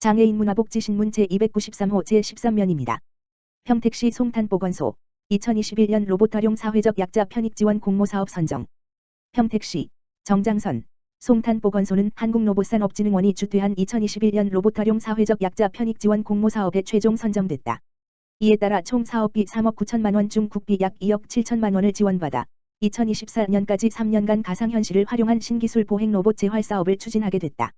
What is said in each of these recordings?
장애인 문화복지신문 제293호 제13면입니다. 평택시 송탄보건소 2021년 로봇 활용 사회적 약자 편익 지원 공모사업 선정 평택시 정장선 송탄보건소는 한국로봇산업진흥원이 주최한 2021년 로봇 활용 사회적 약자 편익 지원 공모사업에 최종 선정됐다. 이에 따라 총 사업비 3억 9천만 원 중 국비 약 2억 7천만 원을 지원받아 2024년까지 3년간 가상현실을 활용한 신기술 보행 로봇 재활 사업을 추진하게 됐다.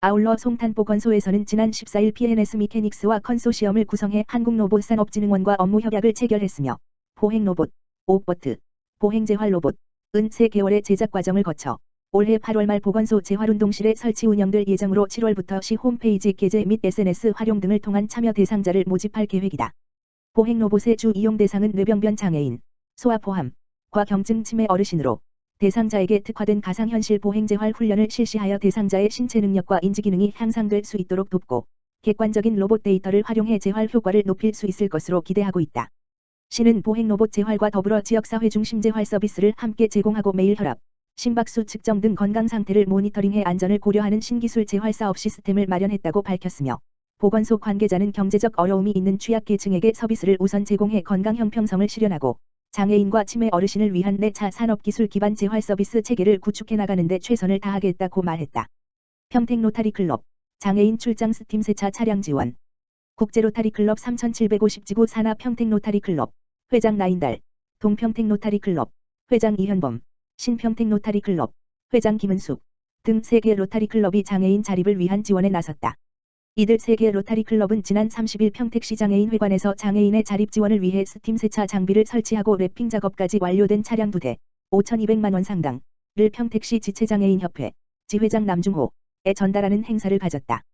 아울러 송탄보건소에서는 지난 14일 PNS 미케닉스와 컨소시엄을 구성해 한국로봇산업진흥원과 업무 협약을 체결했으며 보행 로봇, 오버트, 보행 재활 로봇, 은 3개월의 제작 과정을 거쳐 올해 8월 말 보건소 재활운동실에 설치 운영될 예정으로 7월부터 시 홈페이지 게재 및 SNS 활용 등을 통한 참여 대상자를 모집할 계획이다. 보행 로봇의 주 이용 대상은 뇌병변 장애인, 소아 포함, 과경증 치매 어르신으로 대상자에게 특화된 가상현실 보행재활 훈련을 실시하여 대상자의 신체 능력과 인지 기능이 향상될 수 있도록 돕고 객관적인 로봇 데이터를 활용해 재활 효과를 높일 수 있을 것으로 기대하고 있다. 시는 보행 로봇 재활과 더불어 지역사회 중심 재활 서비스를 함께 제공하고 매일 혈압, 심박수 측정 등 건강 상태를 모니터링해 안전을 고려하는 신기술 재활 사업 시스템을 마련했다고 밝혔으며 보건소 관계자는 경제적 어려움이 있는 취약계층에게 서비스를 우선 제공해 건강 형평성을 실현하고 장애인과 치매 어르신을 위한 내 차 산업기술 기반 재활 서비스 체계를 구축해 나가는 데 최선을 다하겠다고 말했다. 평택 로타리 클럽 장애인 출장 스팀 세차 차량 지원 국제 로타리 클럽 3750지구 산하 평택 로타리 클럽 회장 나인달 동평택 로타리 클럽 회장 이현범 신평택 로타리 클럽 회장 김은숙 등 3개 로타리 클럽이 장애인 자립을 위한 지원에 나섰다. 이들 세계 로타리 클럽은 지난 30일 평택시 장애인 회관에서 장애인의 자립 지원을 위해 스팀 세차 장비를 설치하고 랩핑 작업까지 완료된 차량 2대 5,200만 원 상당을 평택시 지체장애인협회 지회장 남중호에 전달하는 행사를 가졌다.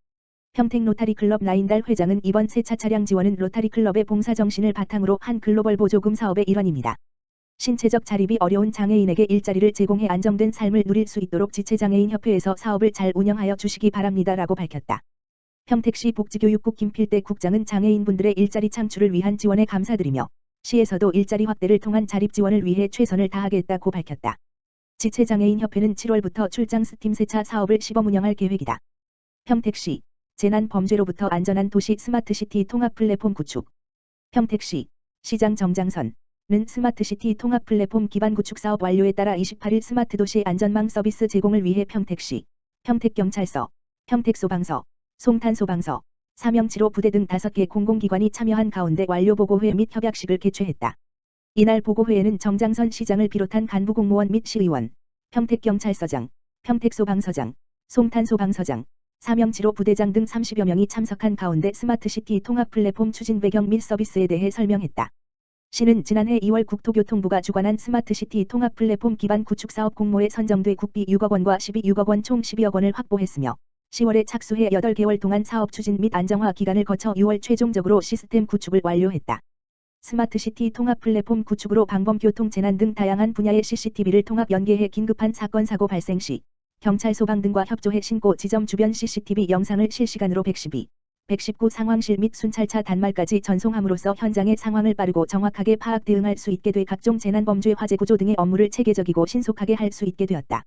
평택 로타리 클럽 나인달 회장은 이번 세차 차량 지원은 로타리 클럽의 봉사 정신을 바탕으로 한 글로벌 보조금 사업의 일환입니다. 신체적 자립이 어려운 장애인에게 일자리를 제공해 안정된 삶을 누릴 수 있도록 지체장애인 협회에서 사업을 잘 운영하여 주시기 바랍니다라고 밝혔다. 평택시 복지교육국 김필대 국장은 장애인분들의 일자리 창출을 위한 지원에 감사드리며 시에서도 일자리 확대를 통한 자립 지원을 위해 최선을 다하겠다고 밝혔다. 지체장애인협회는 7월부터 출장 스팀 세차 사업을 시범 운영할 계획이다. 평택시 재난범죄로부터 안전한 도시 스마트시티 통합 플랫폼 구축 평택시 시장 정장선 는 스마트시티 통합 플랫폼 기반 구축 사업 완료에 따라 28일 스마트도시 안전망 서비스 제공을 위해 평택시, 평택경찰서, 평택소방서, 송탄소방서, 사명치로 부대 등 5개 공공기관이 참여한 가운데 완료보고회 및 협약식을 개최했다. 이날 보고회에는 정장선 시장을 비롯한 간부 공무원 및 시의원, 평택경찰서장, 평택소방서장, 송탄소방서장, 사명치로 부대장 등 30여 명이 참석한 가운데 스마트시티 통합 플랫폼 추진 배경 및 서비스에 대해 설명했다. 시는 지난해 2월 국토교통부가 주관한 스마트시티 통합 플랫폼 기반 구축 사업 공모에 선정돼 국비 6억 원과 12,6억 원 총 12억 원을 확보했으며 10월에 착수해 8개월 동안 사업 추진 및 안정화 기간을 거쳐 6월 최종적으로 시스템 구축을 완료했다. 스마트시티 통합 플랫폼 구축으로 방범 교통 재난 등 다양한 분야의 CCTV를 통합 연계해 긴급한 사건 사고 발생 시 경찰 소방 등과 협조해 신고 지점 주변 CCTV 영상을 실시간으로 112, 119 상황실 및 순찰차 단말까지 전송함으로써 현장의 상황을 빠르고 정확하게 파악 대응할 수 있게 돼 각종 재난 범죄 화재 구조 등의 업무를 체계적이고 신속하게 할 수 있게 되었다.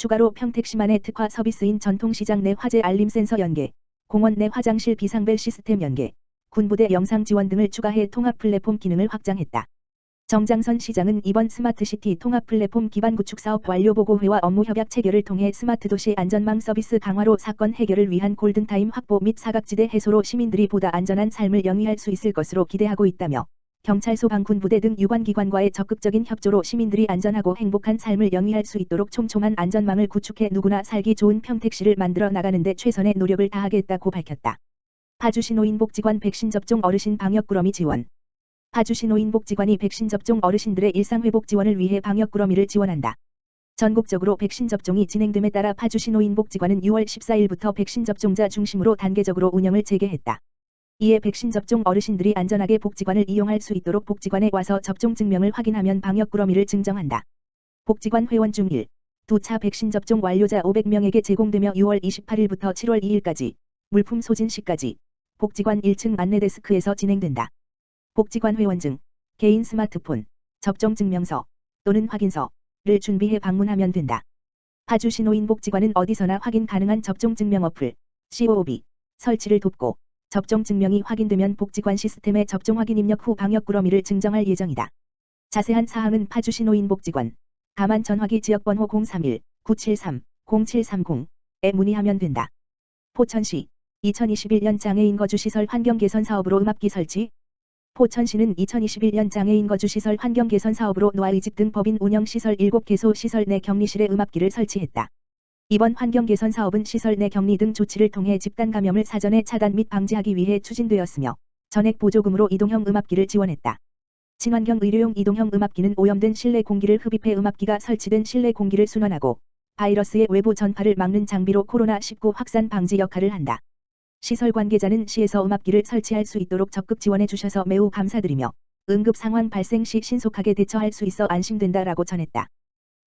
추가로 평택시만의 특화 서비스인 전통시장 내 화재 알림 센서 연계, 공원 내 화장실 비상벨 시스템 연계, 군부대 영상 지원 등을 추가해 통합 플랫폼 기능을 확장했다. 정장선 시장은 이번 스마트시티 통합 플랫폼 기반 구축 사업 완료 보고회와 업무 협약 체결을 통해 스마트 도시 안전망 서비스 강화로 사건 해결을 위한 골든타임 확보 및 사각지대 해소로 시민들이 보다 안전한 삶을 영위할 수 있을 것으로 기대하고 있다며 경찰 소방 군부대 등 유관기관과의 적극적인 협조로 시민들이 안전하고 행복한 삶을 영위할 수 있도록 촘촘한 안전망을 구축해 누구나 살기 좋은 평택시를 만들어 나가는 데 최선의 노력을 다하겠다고 밝혔다. 파주시 노인복지관 백신 접종 어르신 방역 꾸러미 지원 파주시 노인복지관이 백신 접종 어르신들의 일상회복 지원을 위해 방역 꾸러미를 지원한다. 전국적으로 백신 접종이 진행됨에 따라 파주시 노인복지관은 6월 14일부터 백신 접종자 중심으로 단계적으로 운영을 재개했다. 이에 백신 접종 어르신들이 안전하게 복지관을 이용할 수 있도록 복지관에 와서 접종 증명을 확인하면 방역 꾸러미를 증정한다. 복지관 회원 중 1, 두차 백신 접종 완료자 500명에게 제공되며 6월 28일부터 7월 2일까지 물품 소진 시까지 복지관 1층 안내 데스크에서 진행된다. 복지관 회원증, 개인 스마트폰, 접종 증명서 또는 확인서를 준비해 방문하면 된다. 파주시 노인복지관은 어디서나 확인 가능한 접종 증명 어플, COB, 설치를 돕고 접종 증명이 확인되면 복지관 시스템에 접종 확인 입력 후 방역 꾸러미를 증정할 예정이다. 자세한 사항은 파주시 노인복지관 가만 전화기 지역번호 031-973-0730에 문의하면 된다. 포천시 2021년 장애인 거주시설 환경 개선 사업으로 음압기 설치 포천시는 2021년 장애인 거주시설 환경 개선 사업으로 노아의집 등 법인 운영시설 7개소 시설 내 격리실에 음압기를 설치했다. 이번 환경 개선 사업은 시설 내 격리 등 조치를 통해 집단 감염을 사전에 차단 및 방지하기 위해 추진되었으며 전액 보조금으로 이동형 음압기를 지원했다. 친환경 의료용 이동형 음압기는 오염된 실내 공기를 흡입해 음압기가 설치된 실내 공기를 순환하고 바이러스의 외부 전파를 막는 장비로 코로나19 확산 방지 역할을 한다. 시설 관계자는 시에서 음압기를 설치할 수 있도록 적극 지원해 주셔서 매우 감사드리며 응급 상황 발생 시 신속하게 대처할 수 있어 안심된다라고 전했다.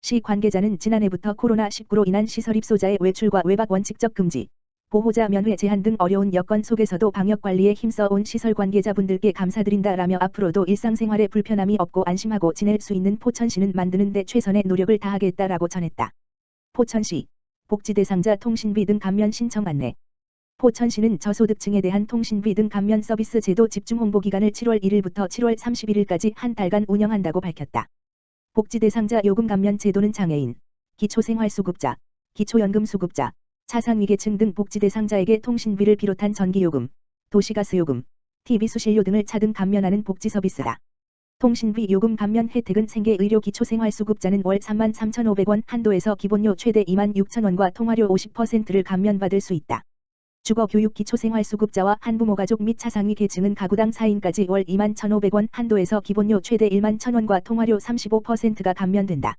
시 관계자는 지난해부터 코로나19로 인한 시설 입소자의 외출과 외박 원칙적 금지, 보호자 면회 제한 등 어려운 여건 속에서도 방역 관리에 힘써 온 시설 관계자분들께 감사드린다라며 앞으로도 일상생활에 불편함이 없고 안심하고 지낼 수 있는 포천시는 만드는 데 최선의 노력을 다하겠다라고 전했다. 포천시 복지 대상자 통신비 등 감면 신청 안내 포천시는 저소득층에 대한 통신비 등 감면 서비스 제도 집중 홍보 기간을 7월 1일부터 7월 31일까지 한 달간 운영한다고 밝혔다. 복지 대상자 요금 감면 제도는 장애인, 기초생활수급자, 기초연금수급자, 차상위계층 등 복지 대상자에게 통신비를 비롯한 전기요금, 도시가스요금, TV수실료 등을 차등 감면하는 복지 서비스다. 통신비 요금 감면 혜택은 생계 의료 기초 생활 수급자는 월 33,500원 한도에서 기본료 최대 26,000원과 통화료 50%를 감면받을 수 있다. 주거 교육 기초생활 수급자와 한부모 가족 및 차상위 계층은 가구당 4인까지 월 2만 1,500원 한도에서 기본료 최대 1만 1,000원과 통화료 35%가 감면된다.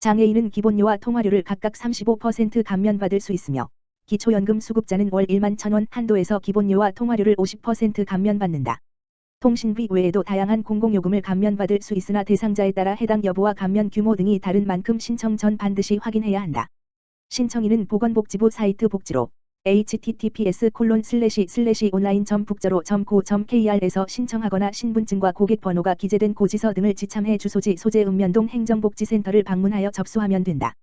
장애인은 기본료와 통화료를 각각 35% 감면받을 수 있으며 기초연금 수급자는 월 1만 1,000원 한도에서 기본료와 통화료를 50% 감면받는다. 통신비 외에도 다양한 공공요금을 감면받을 수 있으나 대상자에 따라 해당 여부와 감면 규모 등이 다른 만큼 신청 전 반드시 확인해야 한다. 신청인은 보건복지부 사이트 복지로 https 콜론 슬래시 슬래시 온라인 점 북저로 고 kr에서 신청하거나 신분증과 고객 번호가 기재된 고지서 등을 지참해 주소지 소재 읍면동 행정복지센터를 방문하여 접수하면 된다.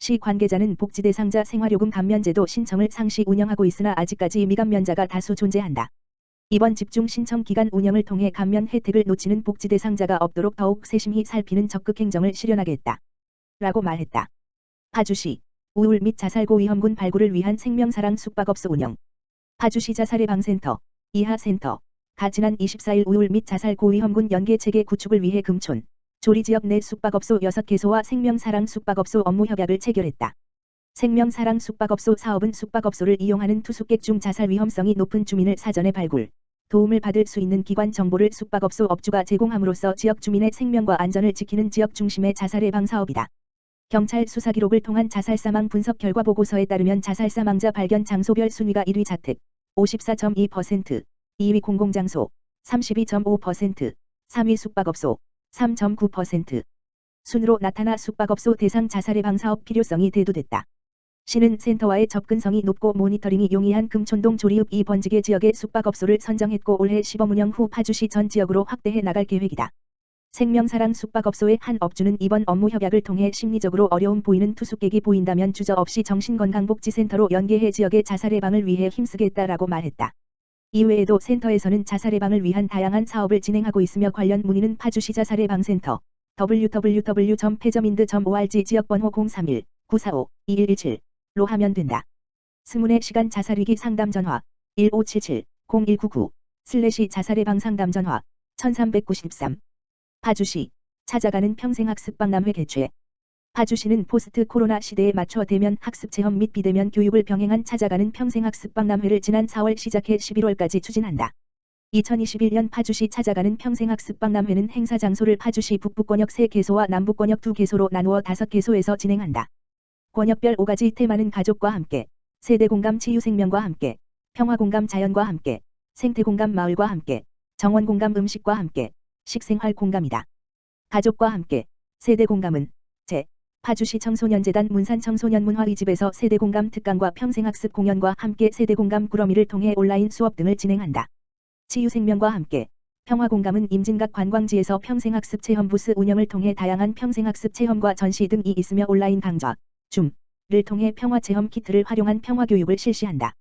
시 관계자는 복지 대상자 생활요금 감면제도 신청을 상시 운영하고 있으나 아직까지 미감면자가 다수 존재한다. 이번 집중 신청 기간 운영을 통해 감면 혜택을 놓치는 복지 대상자가 없도록 더욱 세심히 살피는 적극 행정을 실현하겠다. 라고 말했다. 파주시 우울 및 자살고 위험군 발굴을 위한 생명사랑 숙박업소 운영. 파주시 자살예방센터, 이하센터, 가 지난 24일 우울 및 자살 고 위험군 연계체계 구축을 위해 금촌, 조리지역 내 숙박업소 6개소와 생명사랑 숙박업소 업무 협약을 체결했다. 생명사랑 숙박업소 사업은 숙박업소를 이용하는 투숙객 중 자살 위험성이 높은 주민을 사전에 발굴, 도움을 받을 수 있는 기관 정보를 숙박업소 업주가 제공함으로써 지역 주민의 생명과 안전을 지키는 지역 중심의 자살 예방 사업이다. 경찰 수사 기록을 통한 자살 사망 분석 결과 보고서에 따르면 자살 사망자 발견 장소별 순위가 1위 자택 54.2%, 2위 공공장소 32.5%, 3위 숙박업소 3.9%. 순으로 나타나 숙박업소 대상 자살 예방 사업 필요성이 대두됐다. 시는 센터와의 접근성이 높고 모니터링이 용이한 금촌동 조리읍 2번지계 지역의 숙박업소를 선정했고 올해 시범 운영 후 파주시 전 지역으로 확대해 나갈 계획이다. 생명사랑 숙박업소의 한 업주는 이번 업무 협약을 통해 심리적으로 어려움 보이는 투숙객이 보인다면 주저 없이 정신건강복지센터로 연계해 지역의 자살 예방을 위해 힘쓰겠다라고 말했다. 이외에도 센터에서는 자살 예방을 위한 다양한 사업을 진행하고 있으며 관련 문의는 파주시 자살 예방센터 www.패저민드.org 지역번호 031-945-2117로 하면 된다. 스문의 시간 자살위기 상담 전화 1577-0199 슬래시 자살예방 상담 전화 1393 파주시 찾아가는 평생학습박람회 개최 파주시는 포스트 코로나 시대에 맞춰 대면 학습 체험 및 비대면 교육을 병행한 찾아가는 평생학습박람회를 지난 4월 시작해 11월까지 추진한다. 2021년 파주시 찾아가는 평생학습박람회는 행사 장소를 파주시 북부권역 3개소와 남부권역 2개소로 나누어 5개소에서 진행한다. 권역별 5가지 테마는 가족과 함께, 세대 공감 치유 생명과 함께, 평화 공감 자연과 함께, 생태 공감 마을과 함께, 정원 공감 음식과 함께, 식생활 공감이다. 가족과 함께 세대 공감은 제 파주시 청소년재단 문산 청소년문화의 집에서 세대 공감 특강과 평생학습 공연과 함께 세대 공감 꾸러미를 통해 온라인 수업 등을 진행한다. 치유생명과 함께 평화공감은 임진각 관광지에서 평생학습 체험 부스 운영을 통해 다양한 평생학습 체험과 전시 등이 있으며 온라인 강좌, 줌을 통해 평화체험 키트를 활용한 평화교육을 실시한다.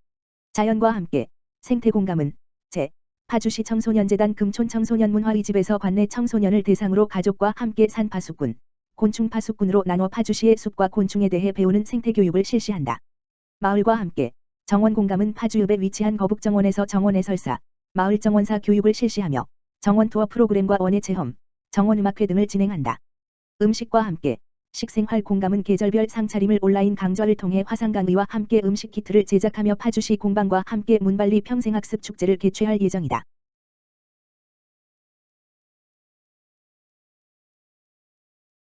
자연과 함께 생태 공감은 제 파주시 청소년재단 금촌 청소년 문화의 집에서 관내 청소년을 대상으로 가족과 함께 산 파수꾼, 곤충 파수꾼으로 나눠 파주시의 숲과 곤충에 대해 배우는 생태 교육을 실시한다. 마을과 함께 정원 공감은 파주읍에 위치한 거북정원에서 정원 해설사, 마을 정원사 교육을 실시하며 정원 투어 프로그램과 원예 체험, 정원 음악회 등을 진행한다. 음식과 함께 식생활 공감은 계절별 상차림을 온라인 강좌를 통해 화상 강의와 함께 음식 키트를 제작하며 파주시 공방과 함께 문발리 평생학습 축제를 개최할 예정이다.